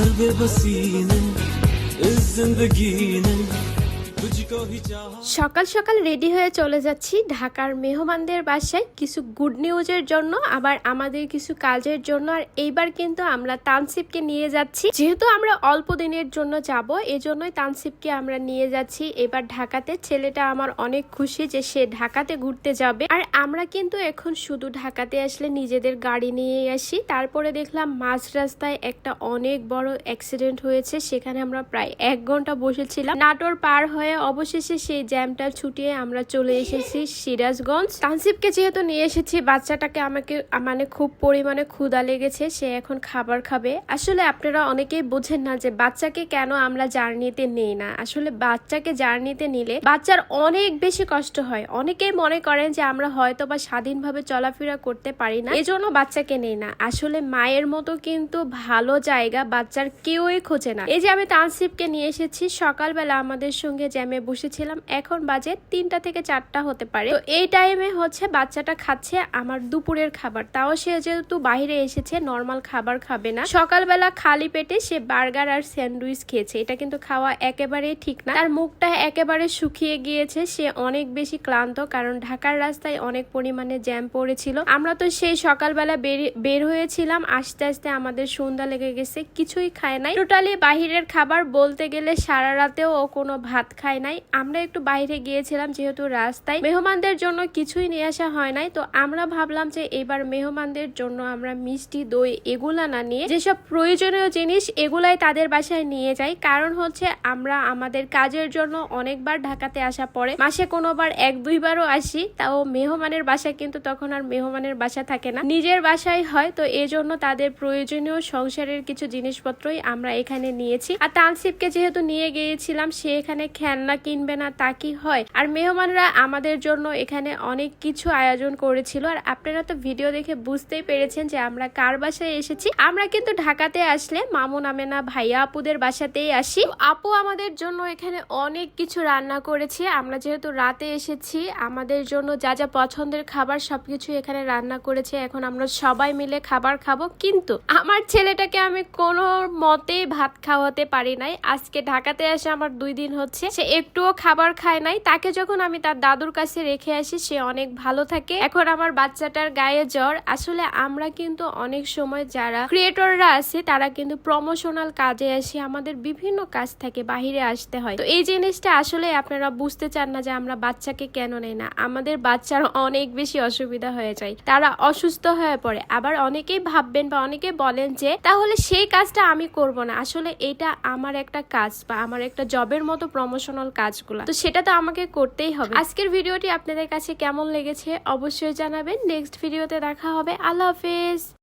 قلبي بسينن الزندگینن সকাল সকাল রেডি হয়ে চলে যাচ্ছি ঢাকার মেহমানদের বাসায় কিছু গুড নিউজের জন্য, আবার আমাদের কিছু কাজের জন্য। আর এইবার কিন্তু আমরা তানসিপকে নিয়ে যাচ্ছি। যেহেতু আমরা অল্প দিনের জন্য যাব, এজন্যই তানসিপকে আমরা নিয়ে যাচ্ছি। এবার ঢাকাতে ছেলেটা আমার অনেক খুশি যে সে ঢাকাতে ঘুরতে যাবে। আর আমরা কিন্তু এখন শুধু ঢাকাতে আসলে নিজেদের গাড়ি নিয়ে আসি। তারপরে দেখলাম মাঝ রাস্তায় একটা অনেক বড় অ্যাক্সিডেন্ট হয়েছে। সেখানে আমরা প্রায় এক ঘণ্টা বসেছিলাম। নাটোর পার হয়ে অবশেষে সেই জ্যামটা ছুটিয়ে আমরা চলে এসেছি সিরাজগঞ্জ। তানসিবকে যেহেতু নিয়ে এসেছি, বাচ্চাটাকে আমাকে মানে খুব পরিমাণে ক্ষুধা লেগেছে, সে এখন খাবার খাবে। আসলে আপনারা অনেকেই বোঝেন না যে বাচ্চাকে কেন আমরা জার্নিতে নেই না। আসলে বাচ্চাকে জার্নিতে নিলে বাচ্চার অনেক বেশি কষ্ট হয়। অনেকেই মনে করেন যে আমরা হয়তো বা স্বাধীনভাবে চলাফেরা করতে পারি না, এজন্য বাচ্চাকে নেই না। আসলে মায়ের মতো কিন্তু ভালো জায়গা বাচ্চার কেউই খোঁজে না। এই যে আমি তানসিবকে নিয়ে এসেছি, সকালবেলা আমাদের সঙ্গে জ্যামে বসেছিলাম। এখন বাজে তিনটা থেকে চারটা হতে পারে। তো এই টাইমে হচ্ছে বাচ্চাটা খাচ্ছে আমার দুপুরের খাবার। তাও সে যেহেতু বাইরে এসেছে নর্মাল খাবার খাবে না। সকালবেলা খালি পেটে সে বার্গার আর স্যান্ডউইচ খেয়েছে। এটা কিন্তু খাওয়া একেবারেই ঠিক না। তার মুখটা একেবারে শুকিয়ে গিয়েছে। সে অনেক বেশি ক্লান্ত কারণ ঢাকার রাস্তায় অনেক পরিমাণে জ্যাম পড়েছিল। আমরা তো সেই সকালবেলা বেরি- হয়েছিলাম। আস্তে আস্তে আমাদের সন্ধ্যা লেগে গেছে। কিছুই খায় নাই। টোটালি বাহিরের খাবার বলতে গেলে সারা রাতেও কোনো ভাত খায় নাই। আমরা একটু বাইরে গিয়েছিলাম যেহেতু রাস্তায়। মেহমানদের জন্য কিছুই নিয়ে আসা হয় নাই। তো আমরা ভাবলাম যে এবার মেহমানদের জন্য আমরা মিষ্টি, দই এগুলা না নিয়ে যেসব প্রয়োজনীয় জিনিস এগুলাই তাদের বাসায় নিয়ে যাই। কারণ হচ্ছে আমরা আমাদের কাজের জন্য অনেকবার ঢাকাতে আসা পরে মাসে কোনোবার এক, দুইবারও আসি। তাও মেহমানের বাসা কিন্তু তখন আর মেহমানের বাসা থাকে না। নিজের বাসায় হয়। তো এই জন্য তাদের প্রয়োজনীয় সংসারের কিছু জিনিসপত্রই আমরা এখানে নিয়েছি। আর তানসিবকে যেহেতু নিয়ে গিয়েছিলাম, সে এখানে খেলনা কিনবে না তা কি হয়? আর মেহমানরা আমাদের জন্য এখানে অনেক কিছু আয়োজন করেছিল। আর আপনারা তো ভিডিও দেখে বুঝতেই পেরেছেন যে আমরা কার বাসায় এসেছি। আমরা কিন্তু ঢাকাতে আসলে মামু নামে না, ভাইয়া আপুদের বাসাতেই আসি। আপু আমাদের জন্য এখানে অনেক কিছু রান্না করেছে। আমরা যেহেতু রাতে এসেছি, আমাদের জন্য যা যা পছন্দের খাবার সবকিছু এখানে রান্না করেছে। এখন আমরা সবাই মিলে খাবার খাব। কিন্তু আমার ছেলেটাকে আমি কোনো মতেই ভাত খাওয়াতে পারি নাই। আজকে ঢাকাতে আসে আমার দুই দিন হচ্ছে। সে একটুও খাবার খায় নাই। তাকে যখন আমি তার দাদুর কাছে রেখে আসি, সে অনেক ভালো থাকে। এখন আমার বাচ্চাটার গায়ে জ্বর। আসলে আমরা কিন্তু অনেক সময় যারা ক্রিয়েটররা আছে, তারা কিন্তু প্রমোশনাল কাজে আসি আমাদের বিভিন্ন কাজ থাকে বাহিরে আসতে হয়। তো এই জিনিসটা আসলে আপনারা বুঝতে চান না যে আমরা বাচ্চাকে কেন নেই না? আমাদের বাচ্চার অনেক বেশি অসুবিধা হয়ে যায়। তারা অসুস্থ হয়ে পড়ে। আবার অনেকেই ভাববেন বা অনেকে বলেন যে, তাহলে সেই কাজটা আমি করব না। আসলে এটা আমার একটা কাজ বা আমার একটা জবের মতো প্রমোশনাল কাজগুলো। তো সেটা তো আমাকে করতেই হবে। আজকের ভিডিওটি আপনাদের কাছে কেমন লেগেছে অবশ্যই জানাবেন। নেক্সট ভিডিওতে দেখা হবে। আল্লাহ হাফেজ।